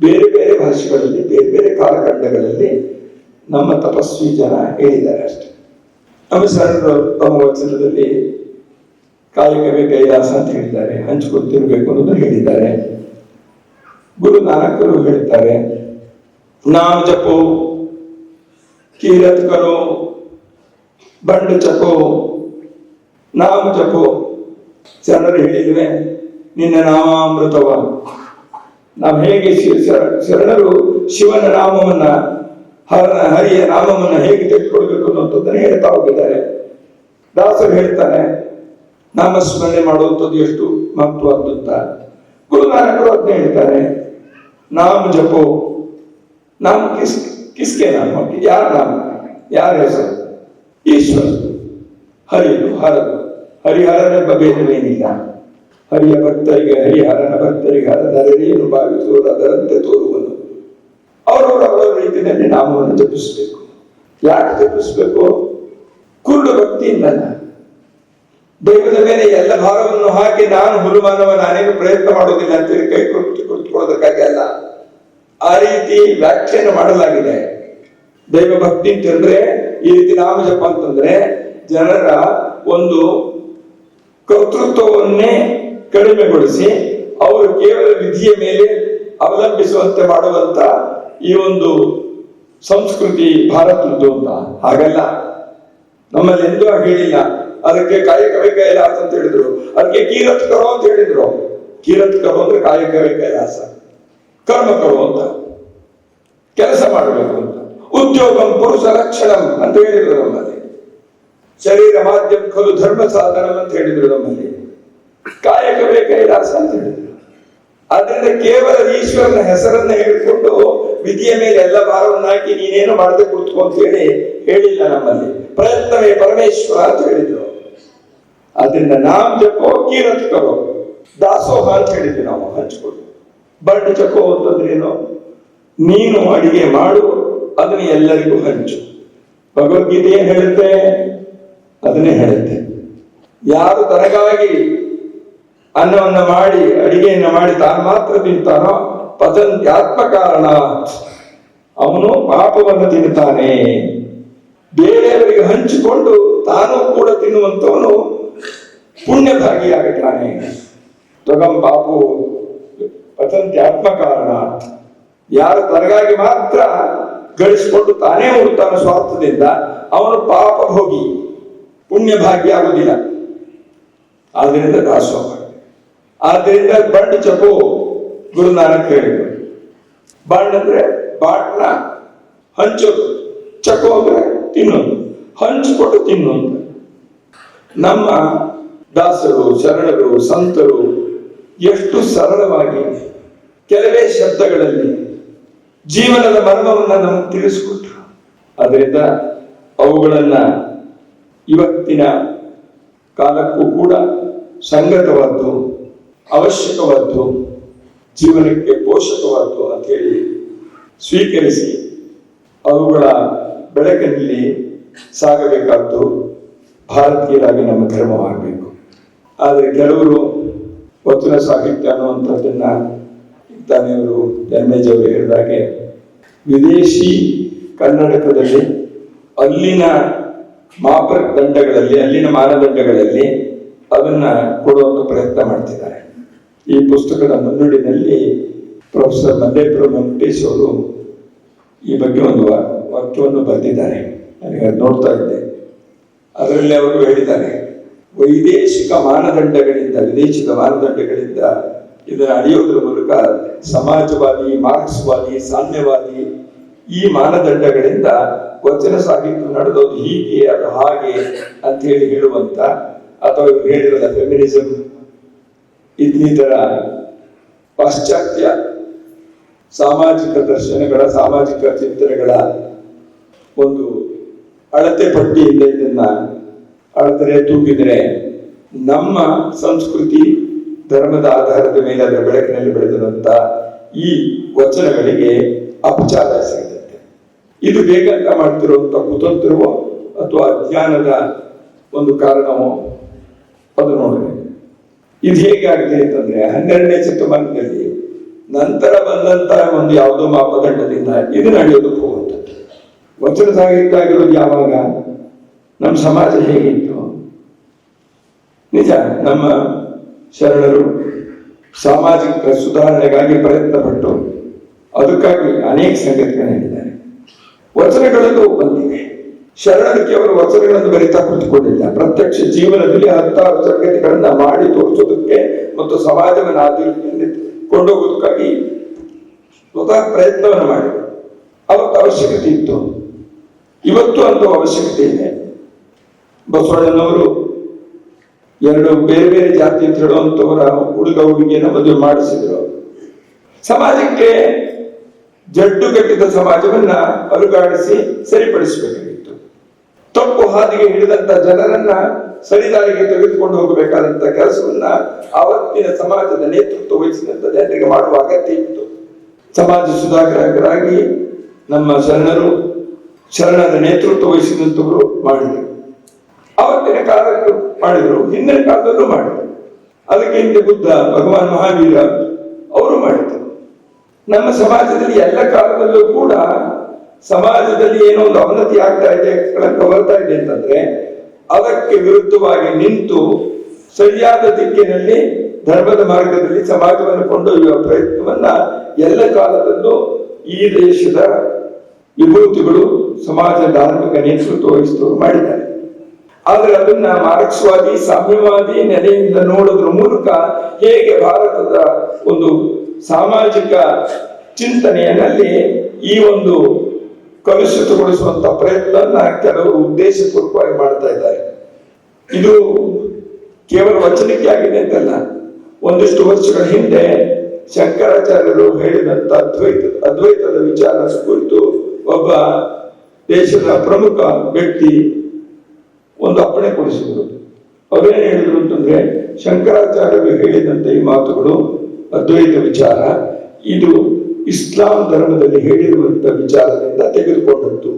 Speaker 1: ಬೇರೆ ಬೇರೆ ಭಾಷೆಗಳಲ್ಲಿ, ಬೇರೆ ಬೇರೆ ಕಾಲಖಂಡಗಳಲ್ಲಿ ನಮ್ಮ ತಪಸ್ವಿ ಜನ ಹೇಳಿದ್ದಾರೆ ಅಷ್ಟೆ. ನಮ್ಮ ಸರ್ ತಮ್ಮ ವಚನದಲ್ಲಿ ಕಾಯಕವೇ ಕೈಲಾಸ ಅಂತ ಹೇಳಿದ್ದಾರೆ ಹಂಚ್ಕೊತಿರ್ಬೇಕು ಅನ್ನೋದು ಹೇಳಿದ್ದಾರೆ. ಗುರು ನಾನಕರು ಹೇಳ್ತಾರೆ ನಾಮ ಜಪೋ, ಕೀರತ್ ಕರೋ, ಬಂಡ ಚಪೋ ನಾಮ ಜಪೋ. ಶರಣರು ಹೇಳಿದ್ರೆ, ನಿನ್ನ ನಾಮಾಮೃತವ. ನಾವು ಹೇಗೆ ಶರಣರು ಶಿವನ ನಾಮವನ್ನ ಹರಿಯ ನಾಮವನ್ನ ಹೇಗೆ ತೆಗೆದುಕೊಳ್ಬೇಕು ಅನ್ನೋದನ್ನ ಹೇಳ್ತಾ ಹೋಗಿದ್ದಾರೆ. ದಾಸರು ಹೇಳ್ತಾರೆ ನಾಮಸ್ಮರಣೆ ಮಾಡುವಂಥದ್ದು ಎಷ್ಟು ಮಹತ್ವ ಅಂತ ಗುರುನಾನಕರು ಅದನ್ನ ಹೇಳ್ತಾರೆ. ನಾಮ ಜಪೋ. ನಾಮ ಕಿಸ್, ಕಿಸ್ಕೆ ನಾಮ. ಯಾರ ನಾಮ? ಯಾರ ಹೆಸರು? ಈಶ್ವರ. ಹರಿದು ಹರದು. ಹರಿಹರನ ಭೇದವೇನಿಲ್ಲ. ಹರಿಯ ಭಕ್ತರಿಗೆ ಹರಿಹರನ ಭಕ್ತರಿಗೆ ಹರದರೇನು ಭಾವಿಸುವುದು ಅದರಂತೆ ತೋರುವನು ಅವರವರ ಅವರ ರೀತಿಯಲ್ಲಿ ನಾಮವನ್ನು ಜಪಿಸಬೇಕು. ಯಾಕೆ ಜಪಿಸಬೇಕು? ಕುರುಡು ಭಕ್ತಿಯಿಂದಲ್ಲ ದೈವದ ಮೇಲೆ ಎಲ್ಲ ಭಾರವನ್ನು ಹಾಕಿ ನಾನು ಹುಲುಮಾನವ ನಾನೇನು ಪ್ರಯತ್ನ ಮಾಡೋದಿಲ್ಲ ಅಂತೇಳಿ ಕೈ ಕುಳಿತುಕೊಳ್ಳೋದಕ್ಕಾಗಿ ಅಲ್ಲ. ಆ ರೀತಿ ವ್ಯಾಖ್ಯಾನ ಮಾಡಲಾಗಿದೆ. ದೈವ ಭಕ್ತಿ ಅಂತಂದ್ರೆ, ಈ ರೀತಿ ನಾಮ ಜಪ ಅಂತಂದ್ರೆ, ಜನರ ಒಂದು ಕರ್ತೃತ್ವವನ್ನೇ ಕಡಿಮೆಗೊಳಿಸಿ, ಅವರು ಕೇವಲ ವಿಧಿಯ ಮೇಲೆ ಅವಲಂಬಿಸುವಂತೆ ಮಾಡುವಂತ ಈ ಒಂದು ಸಂಸ್ಕೃತಿ ಭಾರತದ್ದು ಅಂತ. ಹಾಗಲ್ಲ. ನಮ್ಮಲ್ಲಿ ಎಂದೂ ಹೇಳಿಲ್ಲ. ಅದಕ್ಕೆ ಕಾಯಕವೇ ಕೈಲಾಸ ಅಂತ ಹೇಳಿದ್ರು. ಅದಕ್ಕೆ ಕೀರತ್ ಕರೋ ಅಂತ ಹೇಳಿದ್ರು. ಕೀರತ್ ಕರೋ ಅಂದ್ರೆ ಕಾಯಕವೇ ಕೈಲಾಸ. ಕರ್ಮ ಕರೋ ಅಂತ. ಕೆಲಸ ಮಾಡಬೇಕು ಅಂತ. ಉದ್ಯೋಗಂ ಪುರುಷ ಲಕ್ಷಣಂ ಅಂತ ಹೇಳಿದ್ರು ನಮ್ಮಲ್ಲಿ. ಶರೀರ ಮಾಧ್ಯಮ ಖಲು ಧರ್ಮ ಸಾಧನಂ ಅಂತ ಹೇಳಿದ್ರು ನಮ್ಮಲ್ಲಿ. ಕಾಯಕವೇ ಕೈಲಾಸ ಅಂತ ಹೇಳಿದ್ರು. ಅದರಿಂದ ಕೇವಲ ಈಶ್ವರನ ಹೆಸರನ್ನ ಹೇಳಿಕೊಂಡು ವಿಧಿಯ ಮೇಲೆ ಎಲ್ಲ ಭಾರವನ್ನು ಹಾಕಿ ನೀನೇನು ಮಾಡದೆ ಕುಳಿತು ಅಂತ ಹೇಳಿ ಹೇಳಿಲ್ಲ ನಮ್ಮಲ್ಲಿ. ಪ್ರಯತ್ನವೇ ಪರಮೇಶ್ವರ ಅಂತ ಹೇಳಿದ್ರು. ಅದರಿಂದ ನಾಮ್ ಜಪೋ, ಕೀರತ್ ಕರೋ ದಾಸೋಹ ಅಂತ ಹೇಳಿದ್ವಿ ನಾವು, ಹಂಚ್ಕೊಂಡು. ಬಂಡ್ ಜಪೋ ಅಂತಂದ್ರೇನು ನೀನು ಅಡಿಗೆ ಮಾಡು, ಅದನ್ನ ಎಲ್ಲರಿಗೂ ಹಂಚು. ಭಗವದ್ಗೀತೆ ಏನ್ ಹೇಳುತ್ತೆ? ಅದನ್ನೇ ಹೇಳುತ್ತೆ. ಯಾರು ತನಗಾಗಿ ಅನ್ನವನ್ನ ಮಾಡಿ, ಅಡಿಗೆಯನ್ನ ಮಾಡಿ ತಾನು ಮಾತ್ರ ತಿಂತಾನೋ ಪತಂತ್ಯಾತ್ಮ ಕಾರಣ ಅವನು ಪಾಪವನ್ನು ತಿಂತಾನೆ ಬೇರೆಯವರಿಗೆ ಹಂಚಿಕೊಂಡು ತಾನು ಕೂಡ ತಿನ್ನುವಂತವನು ಪುಣ್ಯಭಾಗಿಯಾಗುತ್ತಾನೆ ತ್ವಗಂ ಪತಂತಿ ಪತಂತ್ಯಾತ್ಮ ಕಾರಣ ಯಾರು ತನಗಾಗಿ ಮಾತ್ರ ಗಳಿಸಿಕೊಂಡು ತಾನೇ ಹುಡುತಾನೆ ಸ್ವಾರ್ಥದಿಂದ ಅವನು ಪಾಪ ಭೋಗಿ ಪುಣ್ಯಭಾಗಿ ಆಗುವುದಿಲ್ಲ. ಆದ್ರಿಂದ ದಾಸೋಹ. ಆದ್ರಿಂದ ಬಂಡ್ ಚಪು ಗುರುನಾನಕ್ ಹೇಳಿದ್ರು. ಬಂಡ್ ಅಂದ್ರೆ ಬಾಟ್ನ ಹಂಚೋದು. ಚಕೋ ಅಂದ್ರೆ ತಿನ್ನೋದು. ಹಂಚಿಕೊಟ್ಟು ತಿನ್ನೋದು. ನಮ್ಮ ದಾಸರು, ಶರಣರು, ಸಂತರು, ಎಷ್ಟು ಸರಳವಾಗಿ ಕೆಲವೇ ಶಬ್ದಗಳಲ್ಲಿ ಜೀವನದ ಮರ್ಮವನ್ನು ನಮಗೆ ತಿಳಿಸಿಕೊಟ್ರು. ಅದರಿಂದ ಅವುಗಳನ್ನ ಇವತ್ತಿನ ಕಾಲಕ್ಕೂ ಕೂಡ ಸಂಗತವಾದ್ದು, ಅವಶ್ಯಕವಾದ್ದು, ಜೀವನಕ್ಕೆ ಪೋಷಕವಾದ್ದು ಅಂತ ಹೇಳಿ ಸ್ವೀಕರಿಸಿ ಅವುಗಳ ಬೆಳಕಿನಲ್ಲಿ ಸಾಗಬೇಕಾದ್ದು ಭಾರತೀಯರಾಗಿ ನಮ್ಮ ಧರ್ಮವಾಗಬೇಕು. ಆದರೆ ಕೆಲವರು ವಚನ ಸಾಹಿತ್ಯ ಅನ್ನುವಂಥದ್ದನ್ನ ತಾನೇ ಅವರು, ಧರ್ಮೇಜ್ ಅವರು ಹೇಳಿದಾಗೆ ವಿದೇಶಿ ಕನ್ನಡಕದಲ್ಲಿ ಅಲ್ಲಿನ ಮಾಪದಂಡಗಳಲ್ಲಿ ಅಲ್ಲಿನ ಮಾನದಂಡಗಳಲ್ಲಿ ಅದನ್ನ ಕೊಡುವಂತ ಪ್ರಯತ್ನ ಮಾಡ್ತಿದ್ದಾರೆ. ಈ ಪುಸ್ತಕದ ಮುನ್ನುಡಿನಲ್ಲಿ ಪ್ರೊಫೆಸರ್ ಮಲ್ಲೇಪುರ ವೆಂಕಟೇಶ್ ಅವರು ಈ ಬಗ್ಗೆ ಒಂದು ವಾಕ್ಯವನ್ನು ಬರೆದಿದ್ದಾರೆ. ನನಗೆ ನೋಡ್ತಾ ಇದ್ದೆ. ಅದರಲ್ಲಿ ಅವರು ಹೇಳಿದ್ದಾರೆ ವೈದೇಶಿಕ ಮಾನದಂಡಗಳಿಂದ, ವಿದೇಶಿಕ ಮಾನದಂಡಗಳಿಂದ ಇದನ್ನು ಅಳೆಯೋದ್ರ ಮೂಲಕ ಸಮಾಜವಾದಿ, ಮಾರ್ಕ್ಸ್ವಾದಿ, ಸಾಮ್ಯವಾದಿ ಈ ಮಾನದಂಡಗಳಿಂದ ವಚನ ಸಾಹಿತ್ಯ ನಡೆದೋದು ಹೀಗೆ, ಅದು ಹಾಗೆ ಅಂತ ಹೇಳಿ ಹೇಳುವಂತ, ಅಥವಾ ಇವ್ರು ಹೇಳಿರಲ್ಲ ಇನ್ನಿತರ ಪಾಶ್ಚಾತ್ಯ ಸಾಮಾಜಿಕ ದರ್ಶನಗಳ, ಸಾಮಾಜಿಕ ಚಿಂತನೆಗಳ ಒಂದು ಅಳತೆ ಪಟ್ಟಿಯಿಂದ ಇದನ್ನ ಅಳತರೆ ತೂಗಿದರೆ ನಮ್ಮ ಸಂಸ್ಕೃತಿ ಧರ್ಮದ ಆಧಾರದ ಮೇಲೆ ಅದರ ಬೆಳಕಿನಲ್ಲಿ ಬೆಳೆದಂತ ಈ ವಚನಗಳಿಗೆ ಅಪಚಾರ ಸಿಗುತ್ತೆ ಇದು ಬೇಕಂತ ಮಾಡ್ತಿರುವಂತ ಕುತಂತ್ರವೋ ಅಥವಾ ಅಜ್ಞಾನದ ಒಂದು ಕಾರಣವೋ ಅದು ನೋಡಬೇಕು ಇದು ಹೇಗಾಗಿದೆ ಅಂತಂದ್ರೆ ಹನ್ನೆರಡನೇ ಶತಮಾನದಲ್ಲಿ ನಂತರ ಬಂದಂತ ಒಂದು ಯಾವುದೋ ಮಾಪದಂಡದಿಂದ ಇದು ನಡೆಯೋದಕ್ಕೆ ಹೋಗುವಂಥದ್ದು. ವಚನ ಸಾಹಿತ್ಯ ಯಾವಾಗ? ನಮ್ಮ ಸಮಾಜ ಹೇಗಿತ್ತು ನಿಜ, ನಮ್ಮ ಶರಣರು ಸಾಮಾಜಿಕ ಸುಧಾರಣೆಗಾಗಿ ಪ್ರಯತ್ನ ಪಟ್ಟು ಅದಕ್ಕಾಗಿ ಅನೇಕ ಸಂಗತಿಗಳನ್ನು ಹೇಳಿದ್ದಾರೆ ವಚನಗಳಲ್ಲೂ ಬಂದಿದೆ. ಶರಣರು ಕೇವಲ ವಚನಗಳನ್ನು ಬರಿತಾ ಕುಳಿತುಕೊಂಡಿಲ್ಲ. ಪ್ರತ್ಯಕ್ಷ ಜೀವನದಲ್ಲಿ ಹತ್ತಾರು ಸಂಗತಿಗಳನ್ನ ಮಾಡಿ ತೋರಿಸೋದಕ್ಕೆ ಮತ್ತು ಸಮಾಜವನ್ನು ಅಭಿವೃದ್ಧಿಯಲ್ಲಿ ಕೊಂಡೋಗೋದಕ್ಕಾಗಿ ಸ್ವತಃ ಪ್ರಯತ್ನವನ್ನು ಮಾಡಿದರು. ಅವತ್ತು ಅವಶ್ಯಕತೆ ಇತ್ತು. ಇವತ್ತು ಅಂತ ಅವಶ್ಯಕತೆ ಇದೆ. ಬಸವಣ್ಣನವರು ಎರಡು ಬೇರೆ ಬೇರೆ ಜಾತಿ ಅಂತ ಹೇಳುವಂತವರ ಹುಡುಗ ಹುಡುಗಿಯನ್ನು ಮದುವೆ ಮಾಡಿಸಿದ್ರು. ಸಮಾಜಕ್ಕೆ ಜಡ್ಡು ಕಟ್ಟಿದ ಸಮಾಜವನ್ನ ಅಲುಗಾಡಿಸಿ ಸರಿಪಡಿಸಬೇಕಾಗಿತ್ತು. ತಪ್ಪು ಹಾದಿಗೆ ಹಿಡಿದಂತ ಜನರನ್ನ ಸರಿದಾರಿಗೆ ತೆಗೆದುಕೊಂಡು ಹೋಗಬೇಕಾದಂತ ಕೆಲಸವನ್ನ ಆವತ್ತಿನ ಸಮಾಜದ ನೇತೃತ್ವ ವಹಿಸಿದಂತ ಜನರಿಗೆ ಮಾಡುವ ಅಗತ್ಯ ಇತ್ತು. ಸಮಾಜ ಸುಧಾಕರಾಗಿ ನಮ್ಮ ಶರಣರು ಶರಣರ ನೇತೃತ್ವ ವಹಿಸಿದಂತವರು ಮಾಡಿದರು. ಅವತ್ತಿನ ಕಾಲಕ್ಕೂ ಮಾಡಿದರು. ಹಿಂದಿನ ಕಾಲದಲ್ಲೂ ಮಾಡಿದರು. ಅದಕ್ಕೆ ಹಿಂದೆ ಬುದ್ಧ, ಭಗವಾನ್ ಮಹಾವೀರ ಅವರು ಮಾಡಿದ್ರು. ನಮ್ಮ ಸಮಾಜದಲ್ಲಿ ಎಲ್ಲ ಕಾಲದಲ್ಲೂ ಕೂಡ ಸಮಾಜದಲ್ಲಿ ಏನೋ ಒಂದು ಅವನತಿ ಆಗ್ತಾ ಇದೆ, ಕಳಂಕ ಬರ್ತಾ ಇದೆ ಅಂತಂದ್ರೆ, ಅದಕ್ಕೆ ವಿರುದ್ಧವಾಗಿ ನಿಂತು ಸರಿಯಾದ ದಿಕ್ಕಿನಲ್ಲಿ ಧರ್ಮದ ಮಾರ್ಗದಲ್ಲಿ ಸಮಾಜವನ್ನು ಕೊಂಡೊಯ್ಯುವ ಪ್ರಯತ್ನವನ್ನ ಎಲ್ಲ ಕಾಲದಲ್ಲೂ ಈ ದೇಶದ ವಿಭೂತಿಗಳು ಸಮಾಜ ಧಾರ್ಮಿಕ ನೇತೃತ್ವ ವಹಿಸಿದವರು ಮಾಡಿದ್ದಾರೆ. ಆದ್ರೆ ಅದನ್ನ ಮಾರ್ಕ್ಸ್ವಾದಿ, ಸಾಮ್ಯವಾದಿ ನೆಲೆಯಿಂದ ನೋಡೋದ್ರ ಮೂಲಕ ಹೇಗೆ ಭಾರತದ ಒಂದು ಸಾಮಾಜಿಕ ಚಿಂತನೆಯಲ್ಲಿ ಈ ಒಂದು ಕಲುಷಿತಗೊಳಿಸುವಂತ ಪ್ರಯತ್ನ ಕೆಲವರು ಉದ್ದೇಶಪೂರ್ವಕವಾಗಿ ಮಾಡ್ತಾ ಇದ್ದಾರೆ. ಇದು ಕೇವಲ ವಚನಕ್ಕೆ ಆಗಿದೆ ಅಂತಲ್ಲ. ಒಂದಿಷ್ಟು ವರ್ಷಗಳ ಹಿಂದೆ ಶಂಕರಾಚಾರ್ಯರು ಹೇಳಿದಂತ ಅದ್ವೈತ, ಅದ್ವೈತದ ವಿಚಾರ ಕುರಿತು ಒಬ್ಬ ದೇಶದ ಪ್ರಮುಖ ವ್ಯಕ್ತಿ ಒಂದು ಅಪ್ಪಣೆ ಕೊಡಿಸಿದರು. ಅವರೇನು ಹೇಳಿದ್ರು ಅಂತಂದ್ರೆ, ಶಂಕರಾಚಾರ್ಯರು ಹೇಳಿದಂತ ಈ ಮಾತುಗಳು ಅದ್ವೈತ ವಿಚಾರ. ಇದು ಇಸ್ಲಾಂ ಧರ್ಮದಲ್ಲಿ ಹೇಳಿರುವಂತ ವಿಚಾರದಿಂದ ತೆಗೆದುಕೊಂಡದ್ದು.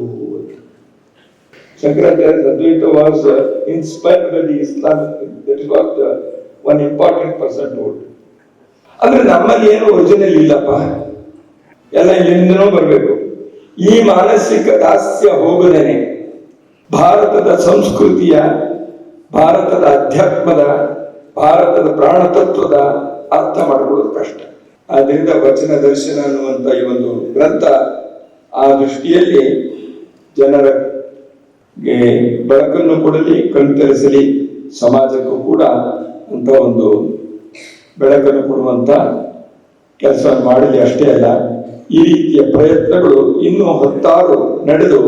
Speaker 1: Shankaracharya Advaita was inspired by the Islam one important person note ಅಂದ್ರೆ ನಮ್ಮಲ್ಲಿ ಏನು ಒರಿಜಿನಲ್ ಇಲ್ಲಪ್ಪ. ಎಲ್ಲ ಇಲ್ಲಿಂದನೂ ಬರಬೇಕು. ಈ ಮಾನಸಿಕ ದಾಸ್ಯ ಹೋಗದೇನೆ. ಭಾರತದ ಸಂಸ್ಕೃತಿಯ, ಭಾರತದ ಅಧ್ಯಾತ್ಮದ, ಭಾರತದ ಪ್ರಾಣತತ್ವದ ಅರ್ಥ ಮಾಡಿಕೊಳ್ಳೋದು ಕಷ್ಟ. ಆದ್ದರಿಂದ ವಚನ ದರ್ಶನ ಅನ್ನುವಂಥ ಈ ಒಂದು ಗ್ರಂಥ ಆ ದೃಷ್ಟಿಯಲ್ಲಿ ಜನರಗೆ ಬೆಳಕನ್ನು ಕೊಡಲಿ ಕಣ್ತರಿಸಲಿ ಸಮಾಜಕ್ಕೂ ಕೂಡ ಅಂತ ಒಂದು ಬೆಳಕನ್ನು ಕೊಡುವಂತ ಕೆಲಸ ಮಾಡಲಿ ಅಷ್ಟೇ ಅಲ್ಲ, ಈ ರೀತಿಯ ಪ್ರಯತ್ನಗಳು ಇನ್ನೂ ಹತ್ತಾರು ನಡೆದು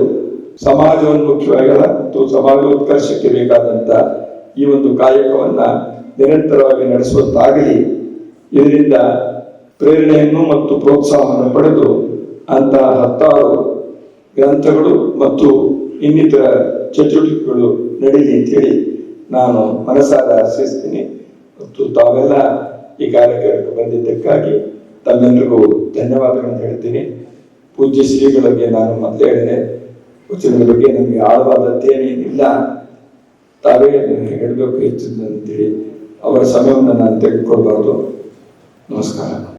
Speaker 1: ಸಮಾಜೋನ್ಮುಖಿಯಾಗಲ್ಲ ಮತ್ತು ಸಮಾಜೋತ್ಕರ್ಷಕ್ಕೆ ಬೇಕಾದಂತ ಈ ಒಂದು ಕಾಯಕವನ್ನ ನಿರಂತರವಾಗಿ ನಡೆಸುವಂತಾಗಲಿ. ಇದರಿಂದ ಪ್ರೇರಣೆಯನ್ನು ಮತ್ತು ಪ್ರೋತ್ಸಾಹವನ್ನು ಪಡೆದು ಅಂತಹ ಹತ್ತಾರು ಗ್ರಂಥಗಳು ಮತ್ತು ಇನ್ನಿತರ ಚಟುವಟಿಕೆಗಳು ನಡೀಲಿ ಅಂತೇಳಿ ನಾನು ಮನಸಾರ ಆಶಿಸ್ತೀನಿ. ಮತ್ತು ತಾವೆಲ್ಲ ಈ ಕಾರ್ಯಕ್ರಮಕ್ಕೆ ಬಂದಿದ್ದಕ್ಕಾಗಿ ತಮ್ಮೆಲ್ಲರಿಗೂ ಧನ್ಯವಾದಗಳನ್ನು ಹೇಳ್ತೀನಿ. ಪೂಜ್ಯ ಶ್ರೀಗಳಿಗೆ ನಾನು ಮೊದಲೇ ಹೇಳಿದೆ. ಹುಚ್ಚಿನ ಬಗ್ಗೆ ನಮಗೆ ಆಳವಾದ ಅಧ್ಯಯನ ಏನಿಲ್ಲ ತಾವೇ ಹೇಳಬೇಕು ಹೆಚ್ಚಿದ್ದಂತೇಳಿ ಅವರ ಸಮಯವನ್ನು ನಾನು ತೆಗೆದುಕೊಳ್ಬಾರ್ದು. ನಮಸ್ಕಾರ.